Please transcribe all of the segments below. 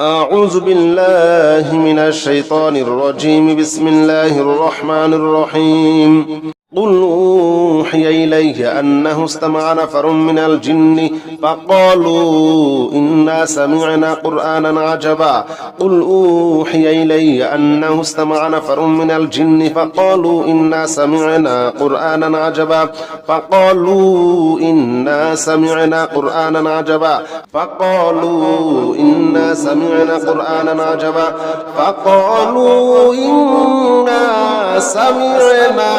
أعوذ بالله من الشيطان الرجيم. بسم الله الرحمن الرحيم. قل أوحي إلي أنه استمع نفر من الجن فقالوا إنا سمعنا قرآنا عجبا. قل أوحي إلي أنه استمع نفر من الجن فقالوا إنا سمعنا قرآنا عجبا. فقالوا إنا سمعنا قرآنا عجبا. فقالوا إنا سمعنا قرآنا عجبا فقالوا إنا سمعنا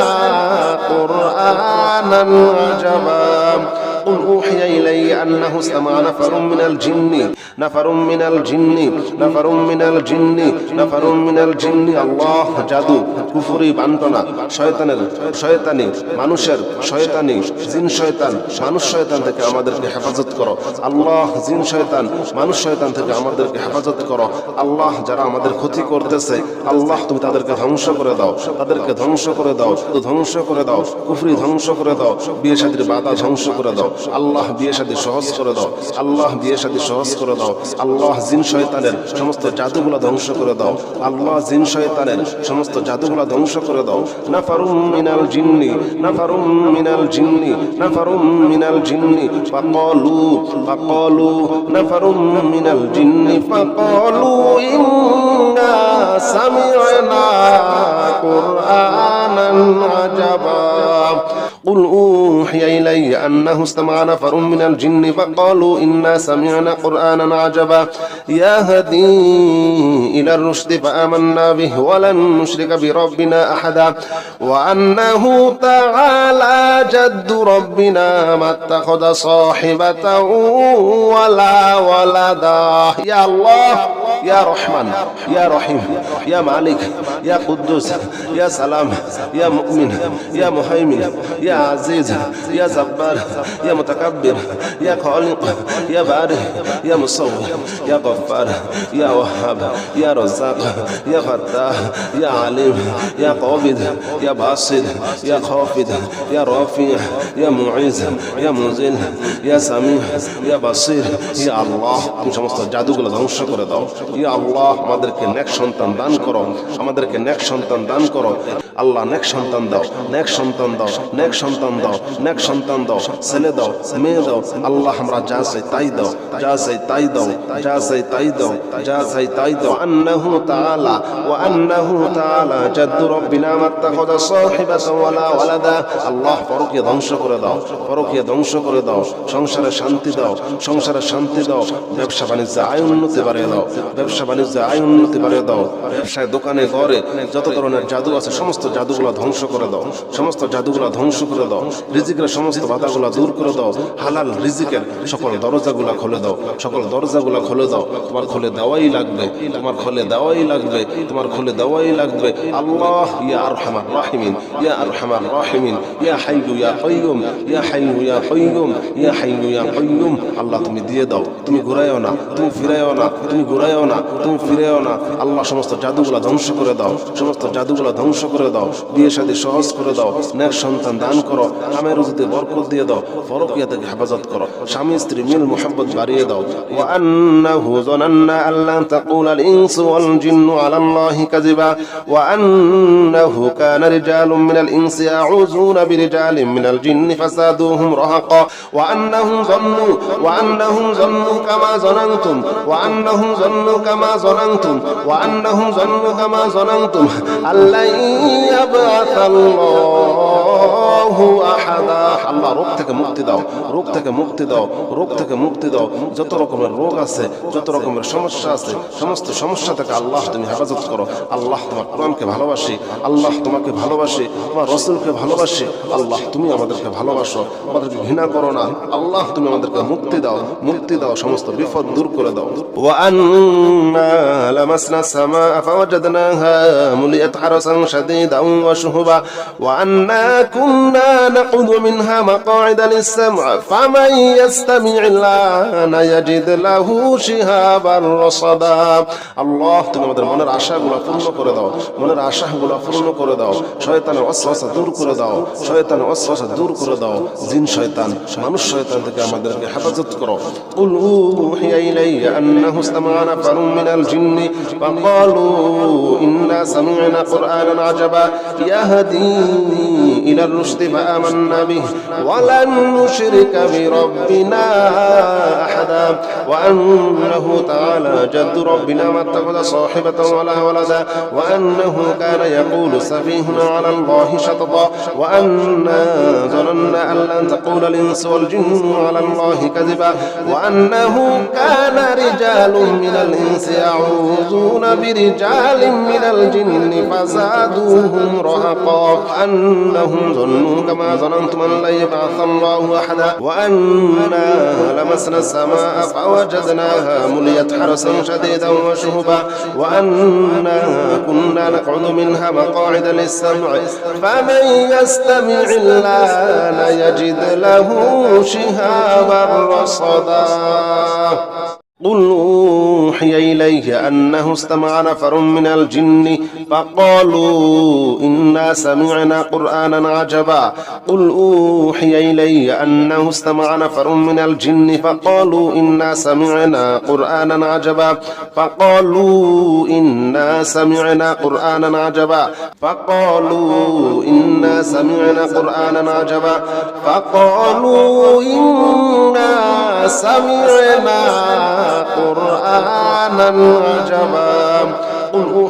قرآنا عجبا قل أوحي إلي أنه استمع نفر من الجن نفر من الجن نفر من الجن نفر من الجن الله জাদু কুফরি বান্টনা শয়তানের শয়তানি মানুষের শয়তানি জিন শয়তান মানুষ শয়তান থেকে আমাদেরকে হেফাজত করো আল্লাহ জিন শয়তান মানুষ শয়তান থেকে আমাদেরকে হেফাজত করো আল্লাহ যারা আমাদের ক্ষতি করতেছে আল্লাহ তুমি তাদেরকে ধ্বংস করে দাও তাদেরকে ধ্বংস করে দাও ধ্বংস করে দাও কুফরি ধ্বংস করে দাও বিয়ে শাদীর বাধা ধ্বংস করে দাও আল্লাহ বিয়ে শাদী সহজ করে দাও। আল্লাহ বিয়ে শাদী সহজ করে দাও। আল্লাহ জিন শয়তানের সমস্ত জাদুগুলো ধ্বংস করে দাও। আল্লাহ জিন শয়তানের সমস্ত জাদুগুলো ধ্বংস করে দাও। না নাফারুম মিনাল জিন্নি, নাফারুম মিনাল জিন্নি, নাফারুম মিনাল জিন্নি, ফাকালু ফাকালু, নাফারুম মিনাল জিন্নি, ফাকালু ইন্না সামি'না কুরআনান আজাবা। قل أوحي إلي أنه استمع نفر من الجن فقالوا إنا سمعنا قرآنا عجبا. يهدي إلى الرشد فآمنا به ولن نشرك بربنا أحدا. وأنه تعالى جد ربنا ما اتخذ صاحبة ولا ولدا. يا الله. يا رحمن يا رحيم يا مالك يا قدوس يا سلام يا مؤمن يا مهيمن يا عزيز يا زبار يا متكبر يا خالق يا بارئ يا مصور يا غفار يا وهاب يا رزاق يا فتاح يا عليم يا قابض يا باسط يا خافض يا رافع يا معز يا منزل يا سميع يا بصير يا الله مش مستجع دوغلا شكر দাও আল্লাহ, আমাদেরকে নেক সন্তান দান করো, আমাদেরকে নেক সন্তান দান করো। আল্লাহ, নেক সন্তান দাও, নেক সন্তান দাও, নেক সন্তান দাও, নেক সন্তান দাও, ছেলে দাও, মেয়ে দাও। আল্লাহ, আমরা যা চাই তাই দাও, যা চাই তাই দাও, যা চাই তাই দাও, যা চাই তাই দাও। আন্নাহু তাআলা, ওয়া আন্নাহু তাআলা জাদ্দু রব্বিনা মাত্তাখাযা সাহিবাতান ওয়ালা ওয়ালাদা। আল্লাহ পরকীয় ধ্বংস করে দাও পরকীয় ধ্বংস করে দাও, সংসারে শান্তি দাও, সংসারে শান্তি দাও ব্যবসা বাণিজ্যে আয় উন্নতি বাড়িয়ে দাও ব্যবসা বাণিজ্যে, আয় উন্নতি বাড়িয়ে দাও। ব্যবসায়, দোকানে, ঘরে যত ধরনের জাদু আছে, সমস্ত জাদুগুলো ধ্বংস করে দাও। সমস্ত জাদুগুলো ধ্বংস করে দাও। রিজিকের সমস্ত বাধাগুলো দূর করে দাও। হালাল রিজিকের সকল দরজাগুলো খুলে দাও। সকল দরজাগুলো খুলে দাও। তোমার খুলে দেওয়াই লাগবে। তোমার খুলে দেওয়াই লাগবে। তোমার খুলে দেওয়াই লাগবে। আল্লাহ, ইয়া আরহামার রাহিমিন, ইয়া আরহামার রাহিমিন, ইয়া হাইয়ু, ইয়া কাইয়ুম, ইয়া হাইয়ু, ইয়া কাইয়ুম, ইয়া হাইয়ু, ইয়া কাইয়ুম। আল্লাহ, তুমি দিয়ে দাও। তুমি ঘুরাইও না। তুমি ফিরাইও না। তুমি ঘুরাইও না। তুমি ফিরাইও না আল্লাহ সমস্ত জাদুগুলো ধ্বংস করে দাও সমস্ত জাদুগুলো ধ্বংস করে দাও বিয়ে শাদী সহজ করে দাও নেক সন্তান দান করো কামের রুজিতে বরকত দিয়ে দাও ফরকিয়া থেকে হেফাজত করো স্বামী স্ত্রী মিল মোহাম্মত বাড়িয়ে দাও وأنه ظننا أن لن تقول الإنس والجن على الله كذبا وأنه كان رجال من الإنس يعوذون برجال من الجن فزادوهم رهقا وأنهم ظنوا وأنهم ظنوا كما ظننتم وأنهم ظنوا কামা জনান্তুম ওয়া আন্নাহু জান্নু কামা জনান্তুম আল্লাহ ইয়াবআসাল্লাহ। الله أحدا আল্লাহ রোগ থেকে মুক্তি দাও রোগ থেকে মুক্তি দাও রোগ থেকে মুক্তি দাও যত রকমের রোগ আছে যত রকমের সমস্যা আছে সমস্ত সমস্যা থেকে আল্লাহ তুমি হেফাজত করো আল্লাহ তোমার কোরআনকে ভালোবাসি আল্লাহ তোমাকে ভালোবাসি তোমার রসুলকে ভালোবাসি আল্লাহ তুমি আমাদেরকে ভালোবাসো আমাদেরকে ঘৃণা করো না আল্লাহ তুমি আমাদেরকে মুক্তি দাও মুক্তি দাও সমস্ত বিপদ দূর করে দাও وأنا لمسنا السماء فوجدناها ملئت حرسا شديدا وشهبا وأنا كنا كنا نقعد منها مقاعد للسمع فمن يستمع الآن يجد له شهابا رصدا আল্লাহ তুমি আমাদের মনের আশাগুলো পূর্ণ করে দাও মনের আশাগুলো পূর্ণ করে দাও শয়তানের অশ্বাসা দূর করে দাও শয়তানের অশ্বাসা দূর করে দাও জিন শয়তান মানুষ শয়তান থেকে আমাদেরকে হেফাজত করো قل أوحي إلي أنه استمع نفر من الجن فقالوا إنا سمعنا قرآنا عجبا يهدي إلى الرشد فآمنا به ولن نشرك بربنا أحدا وأنه تعالى جد ربنا ما اتخذ صاحبة ولا ولدا وأنه كان يقول سفيهنا على الله شططا وأنا ظننا أن لن تقول الإنس والجن على الله كذبا وأنه كان رجال من الإنس يعوذون برجال من الجن فزادوهم رهقا أنهم ظنوا كما ظننتم أن لن يبعث الله أحدا. وأنا لمسنا السماء فوجدناها مليت حرسا شديدا وشهبا. وأنا كنا نقعد منها مقاعد للسمع. فمن يستمع الآن يجد له شهابا رصدا قل أوحي إليه أنه استمع نفر من الجن فقالوا إنا سمعنا قرآنا عجبا قل أوحي إلي أنه استمع نفر من الجن فقالوا إنا سمعنا قرآنا عجبا فقالوا إنا سمعنا قرآنا عجبا فقالوا إنا سمعنا قرآنا عجبا فقالوا إنا سمعنا قرآنا عجبا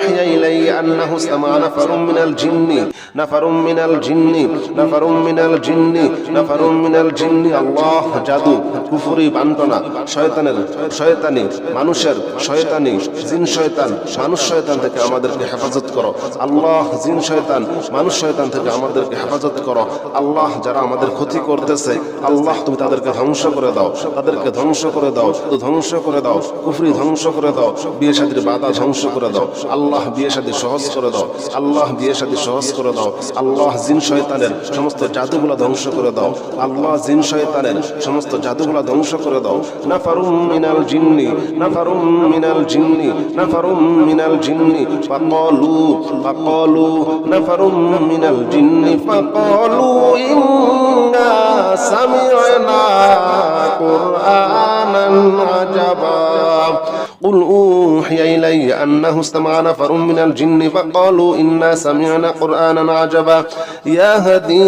أوحي إلي أنه استمع نفر من الجن نفر من الجن نفر من الجن نفر من الجن الله জাদু কুফরি বান্টনা শয়তানের শয়তানি মানুষের শয়তানি জিন শয়তান মানুষ শয়তান থেকে আমাদেরকে হেফাজত করো আল্লাহ জিন শয়তান মানুষ শয়তান থেকে আমাদেরকে হেফাজত করো আল্লাহ যারা আমাদের ক্ষতি করতেছে আল্লাহ তুমি তাদেরকে ধ্বংস করে দাও তাদেরকে ধ্বংস করে দাও তো ধ্বংস করে দাও কুফরি ধ্বংস করে দাও বিয়ে শাদির বাধা ধ্বংস করে দাও আল্লাহ বিয়ে সাথে সহজ করে দাও। আল্লাহ বিয়ে সাথে সহজ করে দাও। আল্লাহ জিন শয়তানের সমস্ত জাদুগুলা ধ্বংস করে দাও। আল্লাহ জিন শয়তানের সমস্ত জাদুগুলা ধ্বংস করে দাও। না নাফারুম মিনাল জিন্নি, নাফারুম মিনাল জিন্নি, নাফারুম মিনাল জিন্নি, ফাকালু ফাকালু, নাফারুম মিনাল জিন্নি, ফাকালু ইন্না সামি'না কুরআনান আজাবা। قل أوحي إلي أنه استمع نفر من الجن فقالوا إنا سمعنا قرآنا عجبا. يهدي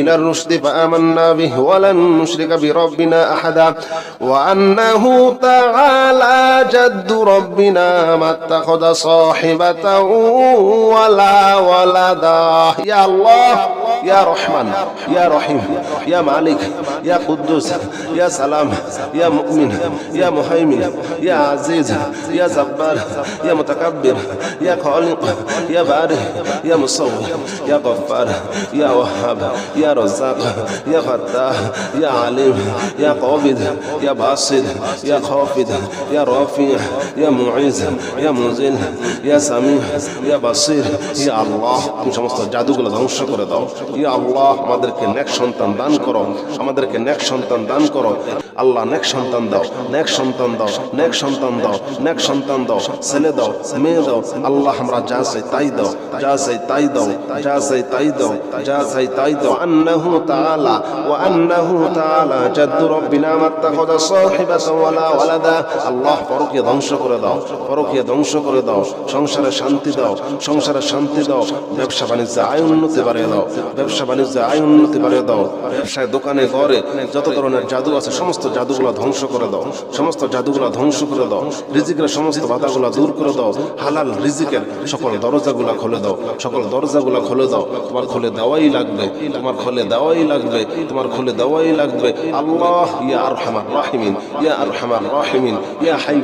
إلى الرشد فآمنا به ولن نشرك بربنا أحدا. وأنه تعالى جد ربنا ما اتخذ صاحبة ولا ولدا. يا الله يا رحمن يا رحيم يا مالك يا قدوس يا سلام يا مؤمن يا مهيمن يا عزيز يا جبار يا متكبر يا خالق يا بارئ يا مصور يا غفار يا وهاب يا رزاق يا فتاح يا عليم يا قابض يا باسط يا خافض يا رافع يا معز يا منزل يا سميع يا بصير يا الله তুমি সমস্ত জাদুগুলো ধ্বংস করে দাও ইয়া আল্লাহ আমাদেরকে নেক সন্তান দান করো আমাদেরকে নেক সন্তান দান করো আল্লাহ নেক সন্তান দাও নেক সন্তান দাও নেক সন্তান দাও নেক সন্তান দাও ছেলে দাও মেয়ে দাও আল্লাহ আমরা যা চাই তাই দাও যা চাই তাই দাও যা চাই তাই দাও যা চাই তাই দাও আন্নাহু তাআলা ওয়া আন্নাহু তাআলা জাদ্দু রব্বিনা মাত্তাখাযা সাহিবাতান ওয়ালা ওয়ালাদা আল্লাহ পরকে ধ্বংস করে দাও পরকে ধ্বংস করে দাও, সংসারে শান্তি দাও, সংসারে শান্তি দাও, ব্যবসা বাণিজ্যে আয় উন্নতি বাড়িয়ে দাও, ব্যবসা বাণিজ্যে আয় উন্নতি বাড়িয়ে দাও, ব্যবসায়, দোকানে, ঘরে যত ধরনের জাদু আছে, সমস্ত জাদুগুলো ধ্বংস করে দাও, সমস্ত জাদুগুলো ধ্বংস করে দাও, রিজিকের সমস্ত বাধাগুলো দূর করে দাও, হালাল রিজিকের সকল দরজাগুলো খুলে দাও, সকল দরজাগুলো খুলে দাও, তোমার খুলে দেওয়াই লাগবে, তোমার খুলে দেওয়াই লাগবে, তোমার খুলে দেওয়াই লাগবে। আল্লাহ, ইয়া আরহামার রাহিমিন, ইয়া আরহামার রাহিমিন, ইয়া হাইয়ু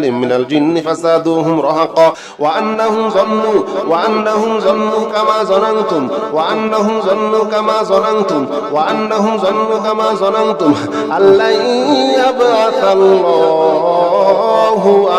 من الجن فزادوهم رهقا. وأنهم ظنوا وأنهم ظنوا كما ظننتم. وأنهم ظنوا كما ظننتم. وأنهم ظنوا كما ظننتم. أن لن يبعث الله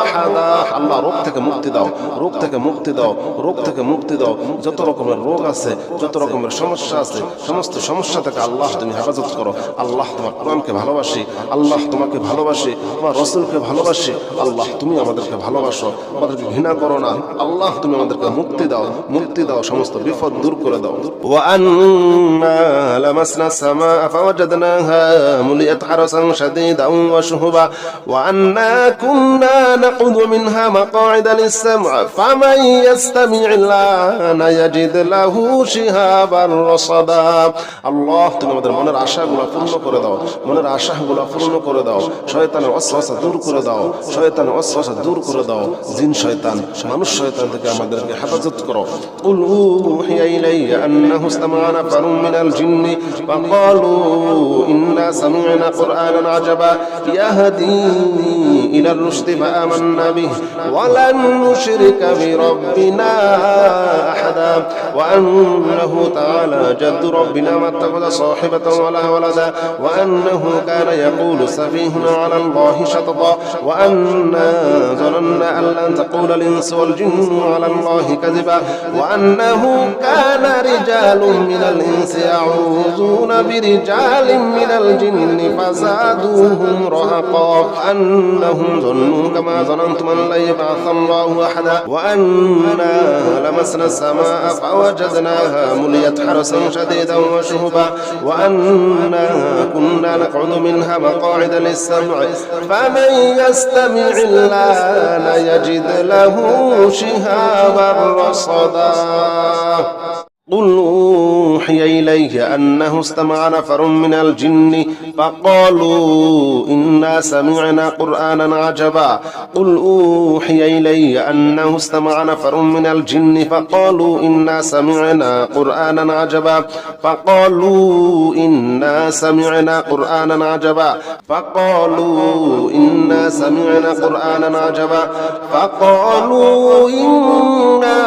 أحدا আল্লাহ রোগ থেকে মুক্তি দাও রোগ থেকে মুক্তি দাও রোগ থেকে মুক্তি দাও যত রকমের রোগ আছে যত রকমের সমস্যা আছে সমস্ত সমস্যা থেকে আল্লাহ তুমি হেফাজত করো আল্লাহ তোমার কোরআনকে ভালোবাসি আল্লাহ তোমাকে ভালোবাসি তোমার রসুলকে ভালোবাসি আল্লাহ তুমি আমাদেরকে ভালোবাসো আমাদেরকে ঘৃণা করো না আল্লাহ তুমি আমাদেরকে মুক্তি দাও মুক্তি দাও সমস্ত বিপদ দূর করে দাও وأنا لمسنا السماء فوجدناها ملئت حرسا شديدا وشهبا وأنا كنا نقعد منها مقاعد للسمع فمن يستمع الآن يجد له شهابا رصدا আল্লাহ তুমি আমাদের মনের আশাগুলো পূর্ণ করে দাও মনের আশাগুলো পূর্ণ করে দাও শয়তানের অশ্বাসা দূর করে দাও শয়তানের অশ্বাসা দূর করে দাও জিন শয়তান মানুষ শয়তান থেকে আমাদেরকে হেফাজত করো قل أوحي إلي أنه استمع نفر من الجن فقالوا إنا سمعنا قرآنا عجبا يهدي إلى الرشد بما آمنا به. ولن نشرك بربنا وأنه تعالى جد ربنا ما اتخذ صاحبة ولا ولدا وأنه كان يقول سفيهنا على الله شططا وأنا ظننا أن لن تقول الإنس والجن على الله كذبا وأنه كان رجال من الإنس يعوذون برجال من الجن فزادوهم رهقا أنهم ظنوا كما ظننتم أن لن يبعث الله أحدا وأنا لمسنا السماء فوجدناها مليت حرسا شديدا وشهبا وأنا كنا نقعد منها مقاعد للسمع فمن يستمع الآن يجد له شهابا رصدا قل أوحي إليه أنه استمع نفر من الجن فقالوا إنا سمعنا قرآنا عجبا. قل أوحي إلي أنه استمع نفر من الجن فقالوا إنا سمعنا قرآنا عجبا. فقالوا إنا سمعنا قرآنا عجبا. فقالوا إنا سمعنا قرآنا عجبا. فقالوا إنا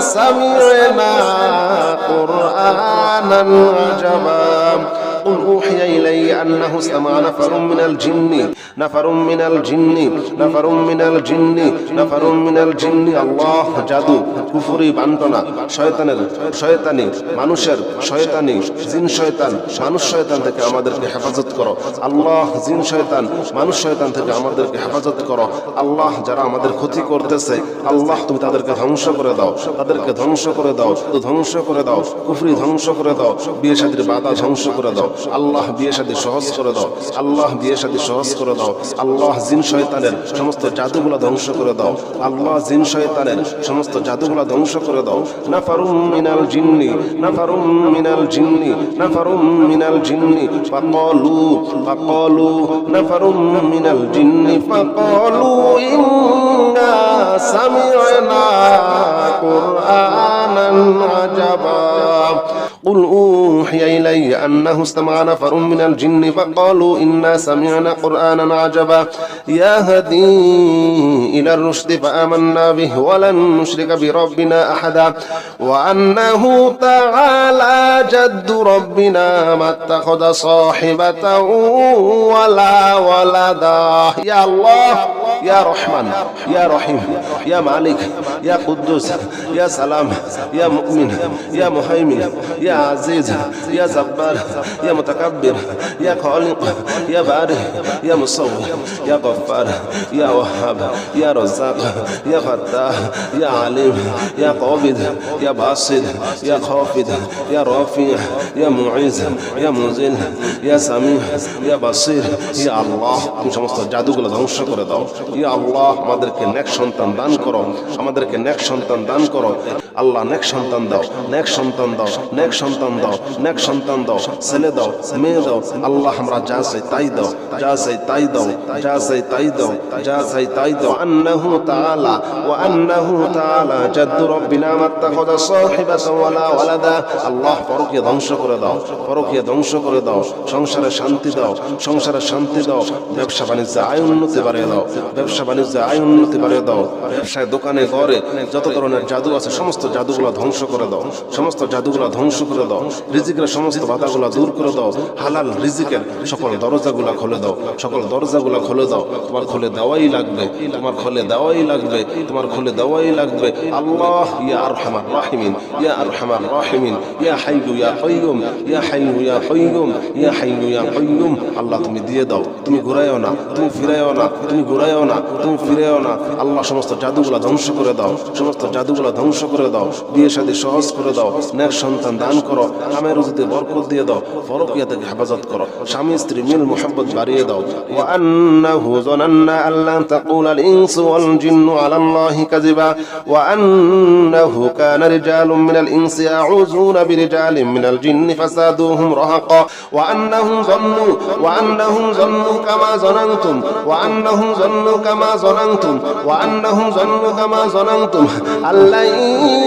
سمعنا قرآنا عجبا قل أوحي إلي أنه استمع نفر من الجن نفر من الجن نفر من الجن نفر من الجن الله জাদু কুফরি বান্টনা শয়তানের শয়তানি মানুষের শয়তানি জিন শয়তান মানুষ শয়তান থেকে আমাদেরকে হেফাজত করো আল্লাহ জিন শয়তান মানুষ শয়তান থেকে আমাদেরকে হেফাজত করো আল্লাহ যারা আমাদের ক্ষতি করতেছে আল্লাহ তুমি তাদেরকে ধ্বংস করে দাও তাদেরকে ধ্বংস করে দাও তো ধ্বংস করে দাও কুফরি ধ্বংস করে দাও বিয়ে শাদির বাধা ধ্বংস করে দাও আল্লাহ বিয়ে সাথে সহজ করে দাও। আল্লাহ বিয়ে সাথে সহজ করে দাও। আল্লাহ জিন শয়তানের সমস্ত জাদুগুলো ধ্বংস করে দাও। আল্লাহ জিন শয়তানের সমস্ত জাদুগুলো ধ্বংস করে দাও। নাফারুম মিনাল জিন্নি না নাফারুম মিনাল জিন্নি না নাফারুম মিনাল জিন্নি, ফাকালু ফাকালু, নাফারুম মিনাল জিন্নি, ফাকালু ইন্না সামি'না কুরআনান আজাবা। قل أوحي إلي أنه استمع نفر من الجن فقالوا إنا سمعنا قرآنا عجبا. يهدي إلى الرشد فآمنا به ولن نشرك بربنا أحدا. وأنه تعالى جد ربنا ما اتخذ صاحبة ولا ولدا. يا الله يا رحمن يا رحيم يا مالك يا قدوس يا سلام يا مؤمن يا مهيمن يا عزيز يا جبار يا متكبر يا خالق يا بارئ يا مصور يا غفار يا وهاب يا رزاق يا فتاح يا عليم يا قابض يا باسط يا خافض يا رافع يا معز يا منزل يا سميع يا بصير يا الله তুমি সমস্ত জাদুগুলো ধ্বংস করে দাও ইয়া আল্লাহ আমাদেরকে নেক সন্তান দান করো আমাদেরকে নেক সন্তান দান করো আল্লাহ নেক সন্তান দাও নেক সন্তান দাও নেক সন্তান দাও নেক সন্তান দাও, ছেলে দাও, মেয়ে দাও, আল্লাহ আমরা যা চাই তাই দাও, যা চাই তাই দাও, যা চাই তাই দাও, যা চাই তাই দাও। আন্নাহু তাআলা, ওয়া আন্নাহু তাআলা জাদ্দু রব্বিনা মাত্তাখাযা সাহিবাতান ওয়ালা ওয়ালাদা। আল্লাহ পরকে ধ্বংস করে দাও পরকে ধ্বংস করে দাও, সংসারে শান্তি দাও, সংসারে শান্তি দাও, ব্যবসা বাণিজ্যে আয় উন্নতি বাড়িয়ে দাও, ব্যবসা বাণিজ্যে আয় উন্নতি বাড়িয়ে দাও, ব্যবসায়, দোকানে, ঘরে যত ধরনের জাদু আছে, সমস্ত জাদুগুলো ধ্বংস করে দাও, সমস্ত জাদুগুলো ধ্বংস করে দাও রিজিকের সমস্ত বাধাগুলো দূর করে দাও। হালাল রিজিকের সকল দরজাগুলো খুলে দাও। সকল দরজাগুলো খুলে দাও। তোমার খুলে দেওয়াই লাগবে। তোমার খুলে দেওয়াই লাগবে। তোমার খুলে দেওয়াই লাগবে। আল্লাহ, ইয়া আরহামার রাহিমিন, ইয়া আরহামার রাহিমিন, ইয়া হাইয়ু, ইয়া কাইয়ুম, ইয়া হাইয়ু, ইয়া কাইয়ুম, ইয়া হাইয়ু, ইয়া কাইয়ুম। আল্লাহ, তুমি দিয়ে দাও। তুমি ঘুরাইও না। তুমি ফিরাইও না। তুমি ঘুরাইও না। তুমি ফিরাইও না। আল্লাহ, সমস্ত জাদুগুলা ধ্বংস করে দাও। সমস্ত জাদুগুলা ধ্বংস করে দাও। বিয়ে শাদী সহজ করে দাও। নেক সন্তান দান করো। কামের রুজিতে বরকত দিয়ে দাও ফরকিয়া থেকে হেফাজত করো স্বামী স্ত্রী মিল মোহাম্মত বাড়িয়ে দাও وأنه ظننا أن لن تقول الإنس والجن على الله كذبا وأنه كان رجال من الإنس يعوذون برجال من الجن فزادوهم رهقا وأنهم ظنوا وأنهم ظنوا كما ظننتم وأنهم ظنوا كما ظننتم وأنهم ظنوا كما ظننتم أن لن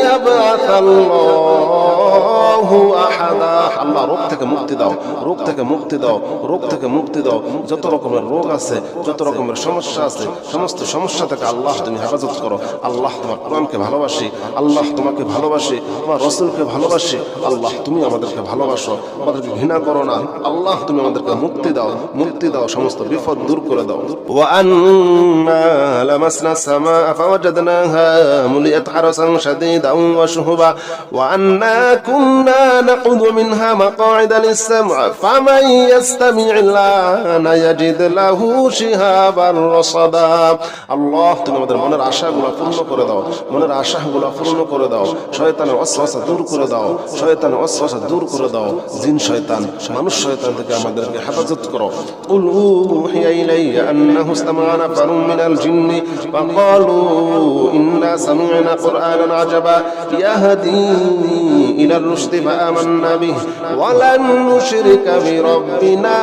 يبعث الله أحدا আল্লাহ রোগ থেকে মুক্তি দাও রোগ থেকে মুক্তি দাও রোগ থেকে মুক্তি দাও যত রকমের রোগ আছে যত রকমের সমস্যা আছে সমস্ত সমস্যা থেকে আল্লাহ তুমি হেফাজত করো আল্লাহ তোমার কোরআনকে ভালোবাসি আল্লাহ তোমাকে ভালোবাসি তোমার রসুলকে ভালোবাসি আল্লাহ তুমি আমাদেরকে ভালোবাসো আমাদেরকে ঘৃণা করো না আল্লাহ তুমি আমাদেরকে মুক্তি দাও মুক্তি দাও সমস্ত বিপদ দূর করে দাও وأنا لمسنا السماء فوجدناها ملئت حرسا شديدا وشهبا وأنا كنا نقعد منها مقاعد للسمع فمن يستمع الآن يجد له شهابا رصدا আল্লাহ তুমি আমাদের মনের আশাগুলো পূর্ণ করে দাও মনের আশাগুলো পূর্ণ করে দাও শয়তানের অশ্বাসা দূর করে দাও শয়তানের অশ্বাসা দূর করে দাও জিন শয়তান মানুষ শয়তান থেকে আমাদেরকে হেফাজত করো قل أوحي إلي أنه استمع نفر من الجن فقالوا إنا سمعنا قرآنا عجبا يهدي إلى الرشد فآمنا به. ولن نشرك بربنا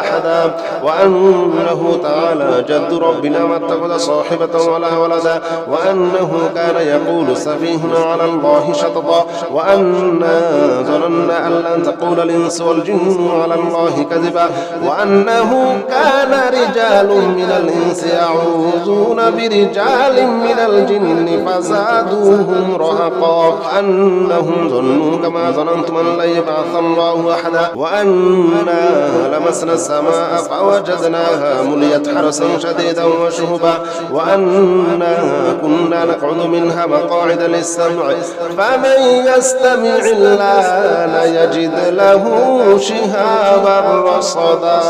أحدا. وأنه تعالى جد ربنا ما اتخذ صاحبة ولا ولدا. وأنه كان يقول سفيهنا على الله شططا. وأنا ظننا أن لن تقول الإنس والجن على الله كذبا. وأنه كان رجال من الإنس يعوذون برجال من الجن فزادوهم رهقا. أنهم ظنوا كما ظننتم أن لن يبعث الله أحدا وأنا لمسنا السماء فوجدناها مليت حرسا شديدا وشهبا وأنا كنا نقعد منها مقاعد للسمع فمن يستمع الآن يجد له شهابا رصدا